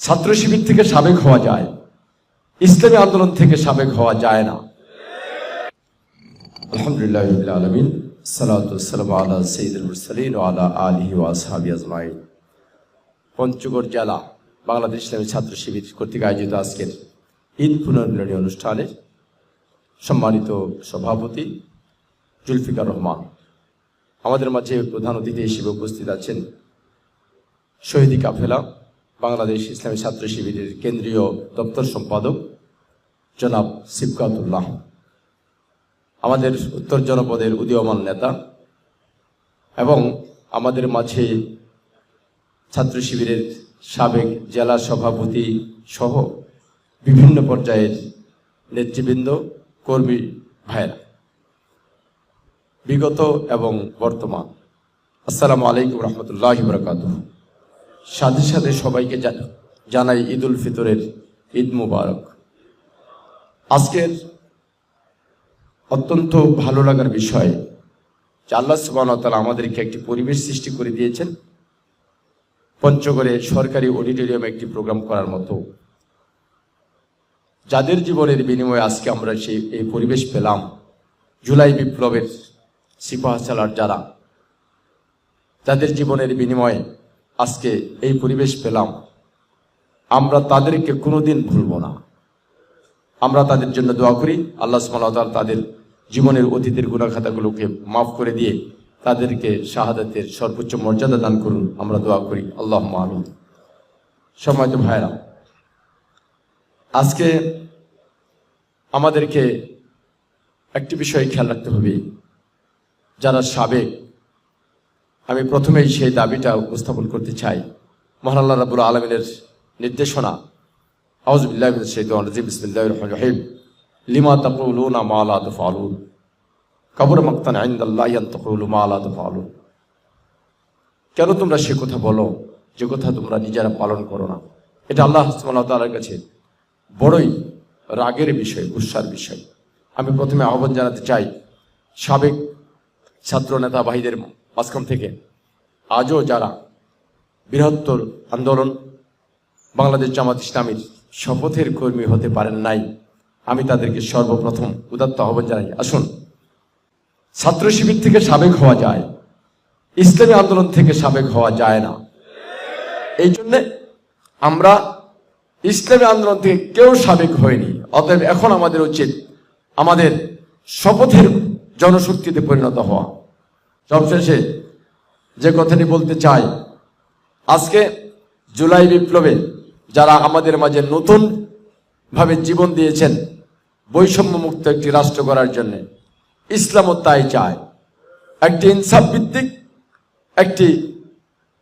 ছাত্র শিবির থেকে সাবেক হওয়া যায়। ইসলামী আন্দোলন থেকে সাবেক হওয়া যায় না। আলহামদুলিল্লাহ আলামিন, সালাতু আলা সাইয়্যিদিল মুরসালিন আলা আলিহি ওয়া আসহাবি পঞ্চগড় জেলা বাংলাদেশ ইসলামী ছাত্র শিবির কর্তৃক আয়োজিত আজকের ঈদ পুনর্মিলনী অনুষ্ঠানে সম্মানিত সভাপতি জুলফিকার রহমান। আমাদের মাঝে প্রধান অতিথি হিসেবে উপস্থিত আছেন শহীদি কাফেলা বাংলাদেশ ইসলামী ছাত্র শিবিরের কেন্দ্রীয় দপ্তর সম্পাদক জনাব সিবকাতুল্লাহ আমাদের উত্তর জনপদের উদীয়মান নেতা এবং আমাদের মাঝে ছাত্র শিবিরের সাবেক জেলা সভাপতি সহ বিভিন্ন পর্যায়ের নেতৃবৃন্দ, কর্মী ভাইরা বিগত এবং বর্তমান। আসসালামু আলাইকুম রহমতুল্লাহ বরকাত সাথে সাথে সবাইকে জানাই ঈদ উল ফিতরের ঈদ মুবারক। আজকের অত্যন্ত ভালো লাগার বিষয়, যে আল্লাহ সুবাহতালা আমাদেরকে একটি পরিবেশ সৃষ্টি করে দিয়েছেন, পঞ্চগড়ে সরকারি অডিটোরিয়ামে একটি প্রোগ্রাম করার মতো। যাদের জীবনের বিনিময়ে আজকে আমরা সেই, এই পরিবেশ পেলাম, জুলাই বিপ্লবের সিপাহ চালার যারা যাদের জীবনের বিনিময়ে আজকে এই পরিবেশ পেলাম। আমরা তাদেরকে কোনোদিন ভুলব না। আমরা তাদের জন্য দোয়া করি। আল্লাহ সুমাল তাদের জীবনের অতীতের গুণাখাতাগুলোকে মাফ করে দিয়ে তাদেরকে শাহাদাতের সর্বোচ্চ মর্যাদা দান করুন। আমরা দোয়া করি। আল্লাহ আমিন। সম্মানিত ভাইরা আজকে আমাদেরকে একটি বিষয় খেয়াল রাখতে হবে। যারা সাবেক আমি প্রথমেই সেই দাবিটা উপস্থাপন করতে চাই। মহান আল্লাহ রাবুল আলমিনের নির্দেশনা। আউজবিল্লাহ শাইতানির রাজিম। বিসমিল্লাহির রহমানির রহিম। লিমা তাকুলুনা মা লা কবর মাক্তান ইনদাল্লাহি আন তাকুলু মা লা তাফআলুন কেন তোমরা সে কথা বলো? যে কথা তোমরা নিজেরা পালন করো না। এটা আল্লাহ ওয়া কাছে বড়ই রাগের বিষয় গুসার বিষয়। আমি প্রথমে আহ্বান জানাতে চাই, সাবেক ছাত্র নেতা ভাইদের মাঝখান থেকে আজও যারা বৃহত্তর আন্দোলন বাংলাদেশ জামাত ইসলামীর শপথের কর্মী হতে পারেন নাই, আমি তাদেরকে সর্বপ্রথম উদাত্ত আহ্বান জানাই। আসুন, ছাত্র শিবির থেকে সাবেক হওয়া যায়, ইসলামী আন্দোলন থেকে সাবেক হওয়া যায় না। এই জন্যে আমরা ইসলামী আন্দোলন থেকে কেউ সাবেক হয়নি, অতএব এখন আমাদের উচিত আমাদের শপথের জনশক্তিতে পরিণত হওয়া। সবশেষে যে কথাটি বলতে চাই, আজকে জুলাই বিপ্লবে যারা আমাদের মাঝে নতুন ভাবে জীবন দিয়েছেন বৈষম্য মুক্ত একটি রাষ্ট্র করার জন্য ইসলামও তাই চায়। একটি ইনসাফ ভিত্তিক একটি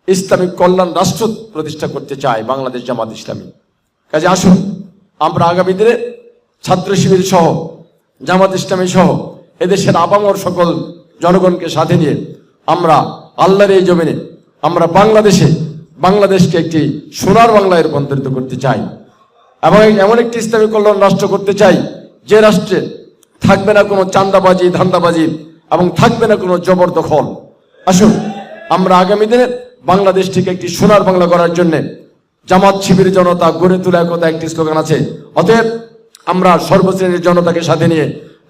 ইসলামিক কল্যাণ রাষ্ট্র প্রতিষ্ঠা করতে চায় বাংলাদেশ জামাত ইসলামী। কাজে আসুন, আমরা আগামী দিনে ছাত্র শিবির সহ, জামাত ইসলামী সহ, এদেশের আবামর সকল জনগণকে সাথে নিয়ে আমরা আল্লাহর এই জমিনে, আমরা বাংলাদেশে, বাংলাদেশকে একটি সোনার বাংলায় রূপান্তরিত করতে চাই এবং এমন একটি ইসলামী কল্যাণ রাষ্ট্র করতে চাই যে রাষ্ট্রে থাকবে না কোনো চান্দাবাজি ধান্দাবাজি এবং থাকবে না কোনো জবরদখল। আসুন, আমরা আগামী দিনে বাংলাদেশটিকে একটি সোনার বাংলা করার জন্য জামাত শিবির জনতা গড়ে তোলা একতা একটি স্লোগান আছে। অতএব আমরা সর্বশ্রেণীর জনতাকে সাথে নিয়ে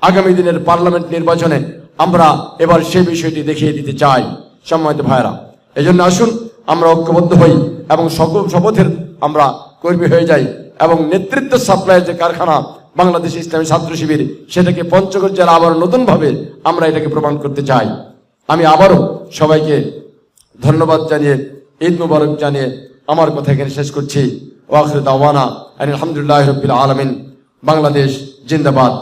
আগামী দিনের পার্লামেন্ট নির্বাচনে আমরা এবার সেই বিষয়টি দেখিয়ে দিতে চাই, সম্মানিত ভাইরা এই জন্য আসুন, আমরা ঐক্যবদ্ধ হই এবং সকল শপথের আমরা কর্মী হয়ে যাই এবং নেতৃত্ব সাপ্লাইয়ের যে কারখানা বাংলাদেশ ইসলামী ছাত্র শিবির, সেটাকে পঞ্চগড় জেলা আবার নতুনভাবে আমরা এটাকে প্রমাণ করতে চাই। আমি আবারও সবাইকে ধন্যবাদ জানিয়ে, ঈদ মুবারক জানিয়ে আমার কথা এখানে শেষ করছি। ওয়াখর দাওয়ানা আলহামদুলিল্লাহ রবিল আলমিন। বাংলাদেশ জিন্দাবাদ।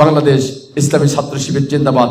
বাংলাদেশ ইসলামী ছাত্র শিবির জিন্দাবাদ।